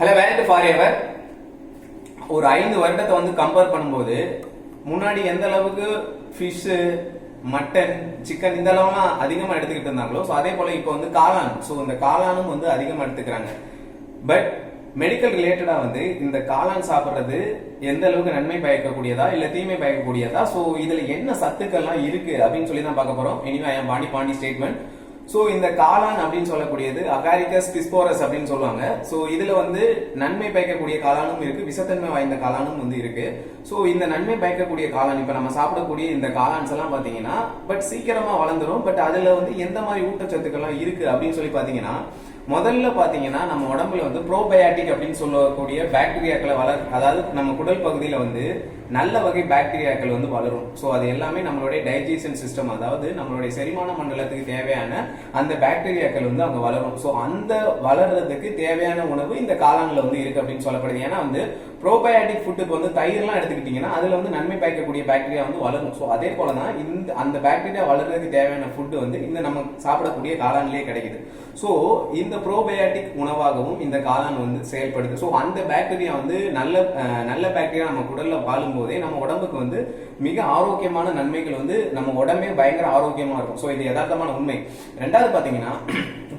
Hello world for ever ஒரு ஐந்து வருடத்தை வந்து கம்பேர் பண்ணும்போது முன்னாடி எந்த அளவுக்கு ஃபிஷ்ஷு மட்டன் சிக்கன் இந்த அளவுலாம் அதிகமாக எடுத்துக்கிட்டு இருந்தாங்களோ ஸோ அதே போல் இப்போ வந்து காளான். ஸோ இந்த காளானும் வந்து அதிகமாக எடுத்துக்கிறாங்க. பட் மெடிக்கல் ரிலேட்டடாக வந்து இந்த காளான் சாப்பிட்றது எந்த அளவுக்கு நன்மை பயக்கக்கூடியதா இல்லை தீமை பயக்கக்கூடியதா? ஸோ இதில் என்ன சத்துக்கள்லாம் இருக்கு அப்படின்னு சொல்லி தான் பார்க்க போகிறோம் anyway I Pandi Pandi statement so இந்த காளான் அப்படின்னு சொல்லக்கூடியது அகாரிகஸ் பிஸ்போரஸ் அப்படின்னு சொல்லுவாங்க. ஸோ இதுல வந்து நன்மை பயக்கக்கூடிய காளானும் இருக்கு விஷத்தன்மை வாய்ந்த காளானும் வந்து இருக்கு. ஸோ இந்த நன்மை பயக்கக்கூடிய காளான் இப்போ நம்ம சாப்பிடக்கூடிய இந்த காளான்ஸ் எல்லாம் பார்த்தீங்கன்னா பட் சீக்கிரமா வளர்ந்துரும். பட் அதுல வந்து எந்த மாதிரி ஊட்டச்சத்துக்கள்லாம் இருக்கு அப்படின்னு சொல்லி பார்த்தீங்கன்னா முதல்ல பார்த்தீங்கன்னா நம்ம உடம்புல வந்து ப்ரோபயாட்டிக் அப்படின்னு சொல்லக்கூடிய பாக்டீரியாக்களை வளர் அதாவது நம்ம குடல் பகுதியில் வந்து நல்ல வகை பாக்டீரியாக்கள் வந்து வளரும். ஸோ அது எல்லாமே நம்மளுடைய டைஜஷன் சிஸ்டம் அதாவது நம்மளுடைய செரிமான மண்டலத்துக்கு தேவையான அந்த பாக்டீரியாக்கள் வந்து அங்க வளரும். ஸோ அந்த வளர்றதுக்கு தேவையான உணவு இந்த காளான்ல வந்து இருக்கு அப்படின்னு சொல்லப்படுது. ஏன்னா வந்து ப்ரோபயாட்டிக் ஃபுட்டுக்கு வந்து தயிர்லாம் எடுத்துக்கிட்டீங்கன்னா அதில் வந்து நன்மை பயக்கக்கூடிய பாக்டீரியா வந்து வளரும். ஸோ அதே போல தான் இந்த அந்த பாக்டீரியா வளர்றதுக்கு தேவையான ஃபுட்டு வந்து இந்த நம்ம சாப்பிடக்கூடிய காளான்லேயே கிடைக்குது. ஸோ இந்த ப்ரோபயாட்டிக் உணவாகவும் இந்த காளான் வந்து செயல்படுது. ஸோ அந்த பாக்டீரியா வந்து நல்ல நல்ல பாக்டீரியா நம்ம குடலில் வாழும் போதே நம்ம உடம்புக்கு வந்து மிக ஆரோக்கியமான நன்மைகள் வந்து நம்ம உடம்பே பயங்கர ஆரோக்கியமாக இருக்கும். ஸோ இது யதார்த்தமான உண்மை. ரெண்டாவது பார்த்தீங்கன்னா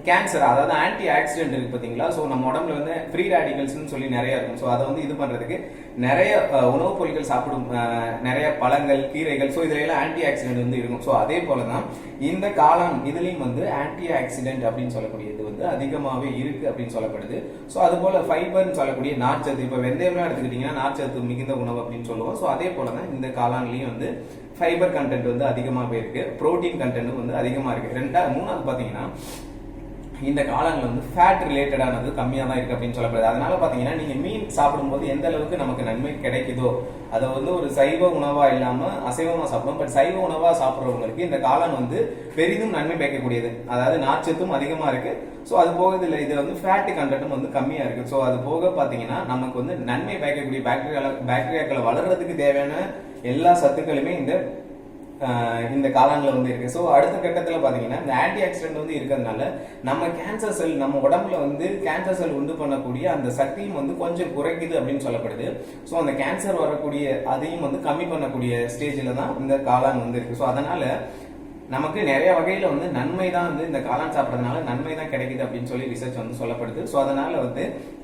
கேன்சர் அதாவது ஆன்டி ஆக்சிடென்ட் இருக்கு பார்த்தீங்களா ஸோ நம்ம உடம்புல வந்து ஃப்ரீ ரேடிகல்ஸ்னு சொல்லி நிறைய இருக்கும். ஸோ அதை வந்து இது பண்ணுறதுக்கு நிறைய உணவுப் பொருட்கள் சாப்பிடும் நிறைய பழங்கள் கீரைகள் ஸோ இதில் எல்லாம் ஆன்டி ஆக்சிடென்ட் வந்து இருக்கும். ஸோ அதே போல தான் இந்த காளான் இதுலேயும் வந்து ஆன்டி ஆக்சிடென்ட் அப்படின்னு சொல்லக்கூடியது வந்து அதிகமாகவே இருக்கு அப்படின்னு சொல்லப்படுது. ஸோ அது போல ஃபைபர்னு சொல்லக்கூடிய நார்ச்சத்து இப்போ வெந்தயம்லாம் எடுத்துக்கிட்டிங்கன்னா நார்ச்சத்து மிகுந்த உணவு அப்படின்னு சொல்லுவோம். ஸோ அதே போல தான் இந்த காளான்லேயும் வந்து ஃபைபர் கண்டென்ட் வந்து அதிகமாகவே இருக்கு. புரோட்டீன் கண்டென்ட் வந்து அதிகமாக இருக்கு. ரெண்டா மூணாவது பார்த்தீங்கன்னா இந்த காலங்கள் வந்து ஃபேட் ரிலேட்டடானது கம்மியாக தான் இருக்குது அப்படின்னு சொல்லப்படுது. அதனால பார்த்தீங்கன்னா நீங்கள் மீன் சாப்பிடும்போது எந்த அளவுக்கு நமக்கு நன்மை கிடைக்குதோ அதை வந்து ஒரு சைவ உணவாக இல்லாமல் அசைவமாக சாப்பிடும் பட் சைவ உணவாக சாப்பிட்றவங்களுக்கு இந்த காளான் வந்து பெரிதும் நன்மை பயக்கக்கூடியது. அதாவது நார்ச்சத்தும் அதிகமாக இருக்குது ஸோ அது போக இதுல இது வந்து ஃபேட்டு கண்டென்ட்டும் வந்து கம்மியாக இருக்குது ஸோ அது போக பார்த்தீங்கன்னா நமக்கு வந்து நன்மை பயக்கக்கூடிய பாக்டீரியா பாக்டீரியாக்களை வளர்றதுக்கு தேவையான எல்லா சத்துக்களுமே இந்த இந்த காலங்களில் வந்து இருக்கு. ஸோ அடுத்த கட்டத்தில் பார்த்தீங்கன்னா இந்த ஆன்டி ஆக்சிடென்ட் வந்து இருக்கிறதுனால நம்ம கேன்சர் செல் நம்ம உடம்புல வந்து கேன்சர் செல் உண்டு பண்ணக்கூடிய அந்த சக்தியும் வந்து கொஞ்சம் குறைக்குது அப்படின்னு சொல்லப்படுது. ஸோ அந்த கேன்சர் வரக்கூடிய அதையும் வந்து கம்மி பண்ணக்கூடிய ஸ்டேஜில் தான் இந்த காளான் வந்து இருக்கு. ஸோ அதனால நமக்கு நிறைய வகையில வந்து நன்மை தான் வந்து இந்த காளான் சாப்பிட்றதுனால நன்மை தான் கிடைக்குது அப்படின்னு சொல்லி ரிசர்ச் வந்து சொல்லப்படுது. ஸோ அதனால வந்து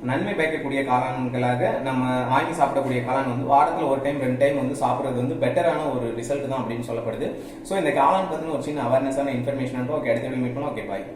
நன்மை பயக்கக்கூடிய காளான்களாக நம்ம வாங்கி சாப்பிடக்கூடிய காளான் வந்து வாரத்தில் ஒரு டைம் ரெண்டு டைம் வந்து சாப்பிட்றது வந்து பெட்டரான ஒரு ரிசல்ட் தான் அப்படின்னு சொல்லப்படுது. ஸோ இந்த காளான் பற்றின ஒரு சின்ன அவேர்னஸான இன்ஃபர்மேஷன் ஓகே அடுத்த மீட் பண்ணலாம். Okay bye